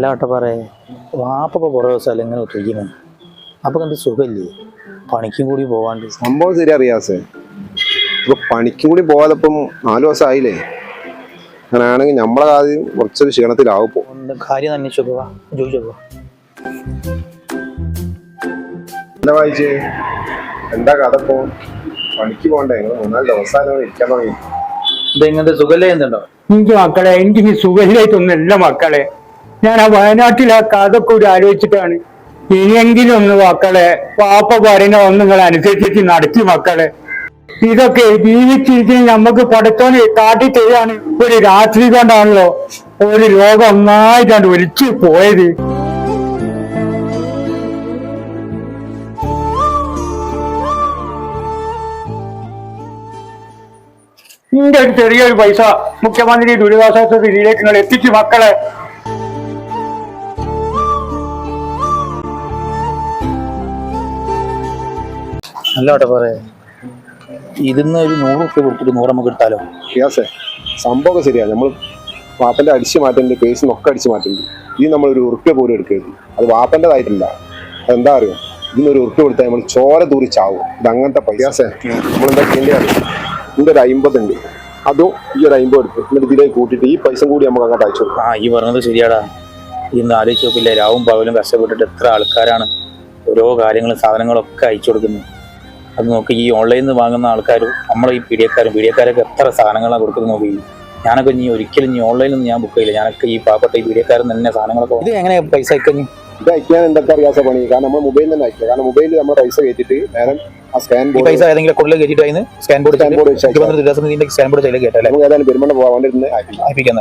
അല്ല പറയേ. വാപ്പ കുറേ ദിവസം ഇങ്ങനെ ഒത്തിരിക്കുന്നു അപ്പൊ എന്ത് സുഖമില്ലേ പണിക്കും കൂടി പോവാണ്ട്. സംഭവം ശരി അറിയാസേ ഇപ്പൊ പണിക്കും കൂടി പോകാതെ നാലു നാല് ദിവസം ആയില്ലേ അങ്ങനെയാണെങ്കിൽ നമ്മളെ ആദ്യം കുറച്ചൊരു ക്ഷീണത്തിലാവും കാര്യം അന്വേഷിച്ചു ചോദിച്ചോ എന്താ വായിച്ചേ? എന്താ കഥ ഇപ്പൊ? പണിക്ക് പോകണ്ടേ മൂന്നാൽ ദിവസം ഇരിക്കാൻ തുടങ്ങി. ഇത് ഇങ്ങനത്തെ സുഖല്ലേ എന്തുണ്ടോ എനിക്ക് മക്കളെ എനിക്ക് സുഖമില്ലായിട്ടൊന്നുമില്ല മക്കളെ. ഞാൻ ആ വയനാട്ടിലെ കഥ കൂടി ആലോചിച്ചിട്ടാണ്. ഇനിയെങ്കിലും ഒന്ന് മക്കളെ പാപ്പ പറയുന്ന ഒന്ന് നിങ്ങൾ അനുസരിച്ചിട്ട് നടത്തി മക്കളെ. ഇതൊക്കെ ജീവിച്ചിരിക്കുന്ന നമുക്ക് പഠിത്തോന് കാട്ടി തരികയാണ് ഒരു രാത്രി കൊണ്ടാണല്ലോ ഒരു രോഗം ഒന്നായിട്ടാണ് ഒലിച്ചു പോയത്. ഇന്റെ ഒരു ചെറിയൊരു പൈസ മുഖ്യമന്ത്രി ദുരിതാശ്വാസ നിധിയിലേക്ക് നിങ്ങൾ എത്തിച്ചു മക്കളെ അല്ല പറയാ ഇതിന്ന് ഒരു നൂറ് റുപ്യ കൊടുത്തിട്ട് നൂറ് നമുക്ക് കിട്ടാലോ യാസേ സംഭവം ശരിയാ. നമ്മൾ വാപ്പന്റെ അടിച്ചു മാറ്റേണ്ടി പേസ് ഒക്കെ അടിച്ചു മാറ്റേണ്ടി. ഇത് നമ്മൾ ഒരു ഉറുപ്പ്യ പോലും എടുക്കരുത്. അത് വാപ്പന്റെതായിട്ടില്ല. അതെന്താ അറിയോ? ഇതിനൊരു ഉറുപ്പ്യ കൊടുത്താൽ നമ്മൾ ചോര തൂറി ചാവും. ഇത് അങ്ങനത്തെ പൈസേ. നമ്മൾ എന്താ ചെയ്യേണ്ടത് അറിയോ? ഇതിന്റെ ഒരു അമ്പത് ഉണ്ട് അതും ഈ ഒരു അമ്പത് എടുക്കും എന്നിട്ട് ഇതിലേക്ക് കൂട്ടിയിട്ട് ഈ പൈസ കൂടി നമുക്ക് അങ്ങോട്ട് അയച്ചു കൊടുക്കാം. ആ ഈ പറഞ്ഞത് ശരിയാടാ. ഇന്ന് ആലോചിച്ച് നോക്കില്ല? രാവും പകലും കഷ്ടപ്പെട്ടിട്ട് എത്ര ആൾക്കാരാണ് ഓരോ കാര്യങ്ങളും സാധനങ്ങളൊക്കെ അയച്ചു കൊടുക്കുന്നത്. അത് നോക്കി ഈ ഓൺലൈനിൽ നിന്ന് വാങ്ങുന്ന ആൾക്കാർ നമ്മളെ ഈ പീഡിയക്കാരും പീഡിയക്കാരൊക്കെ എത്ര സാധനങ്ങളാണ് കൊടുക്കുന്നത് നോക്കി. ഞാനൊക്കെ ഇനി ഒരിക്കലും ഇനി ഓൺലൈനിൽ നിന്ന് ഞാൻ ബുക്ക് ചെയ്യില്ല. ഞാനൊക്കെ ഈ പാവപ്പെട്ട ഈ പീഡിയക്കാരൻ തന്നെ സാധനങ്ങളൊക്കെ ഇത് എങ്ങനെ പൈസ അയക്കുന്നു ഇത് അയക്കാൻ എന്തൊക്കെ അറിയാത്ത പണി? കാരണം നമ്മൾ മൊബൈലിൽ തന്നെ അയക്കുക. കാരണം മൊബൈലിൽ നമ്മൾ പൈസ കയറ്റിയിട്ട് നേരം ആ സ്കാൻ ഈ ബോർഡ് പൈസ ഏതെങ്കിലും കൊള്ളിൽ കയറ്റിട്ട് അതിന് scan board scan board scan board ചെയ്യിലേക്ക് കേട്ടല്ലേ നമുക്ക് ഏതായാലും പെരുമണ്ണ പോകാൻ വേണ്ടി അയപ്പിക്കാൻ